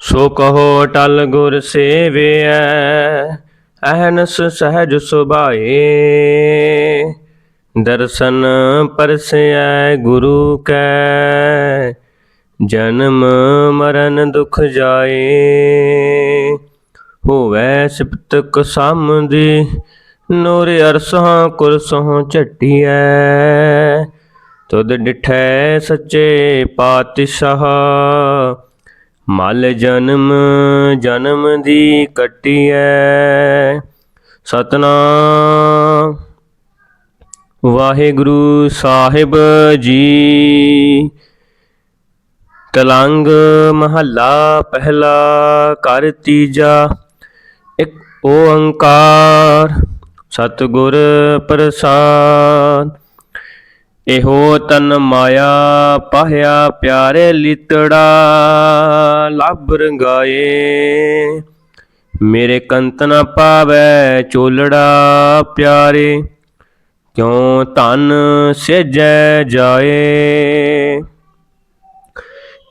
ਸੋ ਕਹੋ ਟਲ ਗੁਰ ਸੇਵਿਐ, ਅਹਨਸ ਸਹਿਜ ਸੁਭਾਏ। ਦਰਸ਼ਨ ਪਰਸੈ ਗੁਰੂ ਕੈ, ਜਨਮ ਮਰਨ ਦੁਖ ਜਾਏ। ਹੋਵੈ ਸਿਪਤਕ ਸਮਦੀ ਨੂਰ ਅਰਸਹਾਂ ਕੁਰਸੋਂ ਝਟੀਐ। ਤੁਧ ਡਿਠੈ ਸੱਚੇ ਪਾਤਸ਼ਾਹ ਮਲ ਜਨਮ ਜਨਮ ਦੀ ਕਟੀਐ। ਸਤਨਾਮ। ਵਾਹਿਗੁਰੂ ਸਾਹਿਬ ਜੀ। ਕਲੰਗ ਮਹੱਲਾ ਪਹਿਲਾ ਕਰ ਤੀਜਾ, ਇੱਕ ਓੰਕਾਰ। ਸਤਿਗੁਰ ਪ੍ਰਸਾਦ। ਇਹੋ ਤਨ ਮਾਇਆ ਪਾਹਿਆ ਪਿਆਰੇ ਲਿਤੜਾ, ਲੱਭ ਰੰਗਾਏ। ਮੇਰੇ ਕੰਤ ਨ ਪਾਵੈ ਚੋਲੜਾ ਪਿਆਰੇ, ਕਿਉ ਧਨ ਸੇਜੈ ਜਾਏ।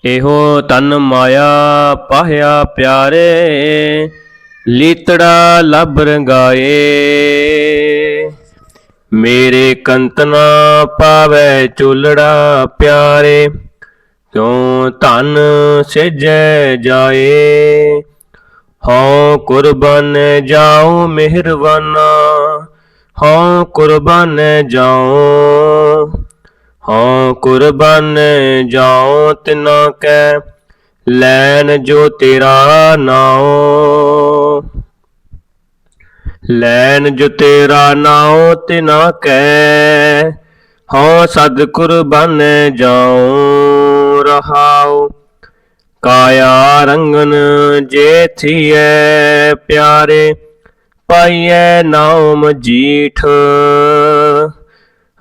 ਇਹੋ ਤਨ ਮਾਇਆ ਪਾਹਿਆ ਪਿਆਰੇ, ਲੀਤੜਾ, ਲੱਭ ਰੰਗਾਏ। ਮੇਰੇ ਕੰਤ ਨਾ ਚੁਲੜਾ ਪਿਆਰੇ, ਕਿਉ ਧਨ ਸੇਜੈ ਜਾਏ? ਹਉ ਕੁਰਬਾਨ ਜਾਉ ਮਿਹਰਬਾਨਾ, ਹਉ ਕੁਰਬਾਨ ਜਾਉ, ਹਉ ਕੁਰਬਾਨ ਜਾਉ ਤਿਨਾ ਕੈ ਲੈਨ ਜੋ ਤੇਰਾ ਨਾਉ। ਲੈਨ ਜੋ ਤੇਰਾ ਨਾਉ ਤਿਨਾ ਕੈ ਹਉ ਸਦ ਕੁਰਬਾਨ ਜਾਉ ਰਹਾਉ। ਕਾਇਆ ਰੰਗਨ ਜੇ ਥੀਐ ਪਿਆਰੇ, ਪਾਈਐ ਨਾਮ ਜੀਠ।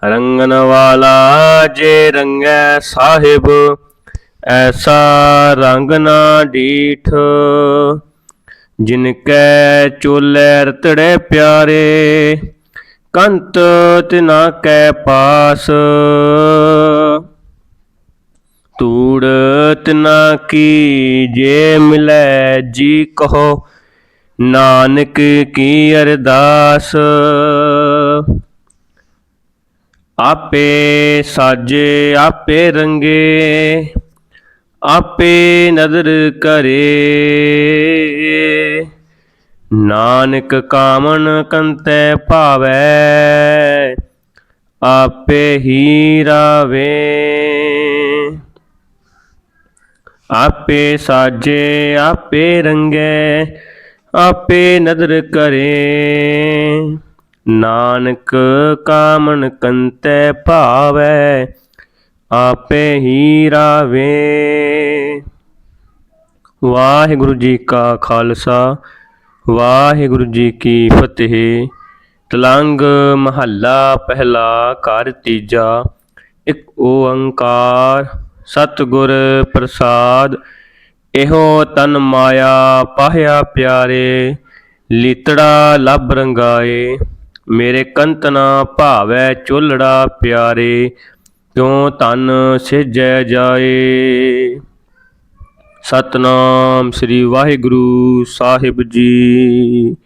ਰੰਗਨ ਵਾਲਾ ਜੇ ਰੰਗੈ ਸਾਹਿਬ, ਐਸਾ ਰੰਗ ਨਾ ਡੀਠ। ਜਿਨ ਕੈ ਚੋਲੇ ਰਤੜੇ ਪਿਆਰੇ, ਕੰਤ ਤਿਨਾ ਕੈ ਪਾਸ। ਤੂੜ ਤਿਨਾ ਕੀ ਜੇ ਮਿਲੈ ਜੀ ਕਹੋ, ਨਾਨਕ ਕੀ ਅਰਦਾਸ। ਆਪੇ ਸਾਜੇ, ਆਪੇ ਰੰਗੇ ਆਪੇ ਨਦਰ ਕਰੇ। ਨਾਨਕ ਕਾਮਨ ਕੰਤੈ ਭਾਵੈ, ਆਪੇ ਹੀ ਰਾਵੇ। ਆਪੇ ਸਾਜੇ, ਆਪੇ ਰੰਗੇ, ਆਪੇ ਨਦਰ ਕਰੇ। ਨਾਨਕ ਕਾਮਨ ਕੰਤੈ ਭਾਵੈ ਆਪੇ ਹੀ ਰਾਵੇ। ਵਾਹਿਗੁਰੂ ਜੀ ਕਾ ਖਾਲਸਾ, ਵਾਹਿਗੁਰੂ ਜੀ ਕੀ ਫਤਿਹ। ਤਲੰਗ ਮਹੱਲਾ ਪਹਿਲਾ ਘਰ ਤੀਜਾ, ਇੱਕ ਓੰਕਾਰ ਸਤਿਗੁਰ ਪ੍ਰਸਾਦ। ਇਹੋ ਤਨ ਮਾਇਆ ਪਾਹਿਆ ਪਿਆਰੇ, ਲੀਤੜਾ ਲੱਭ ਰੰਗਾਏ। ਮੇਰੇ ਕੰਤਨਾ ਭਾਵੈ ਚੁੱਲੜਾ ਪਿਆਰੇ ਕਿਉ ਤਨ ਸਿਜੈ ਜਾਏ? ਸਤਨਾਮ ਸ੍ਰੀ ਵਾਹਿਗੁਰੂ ਸਾਹਿਬ ਜੀ।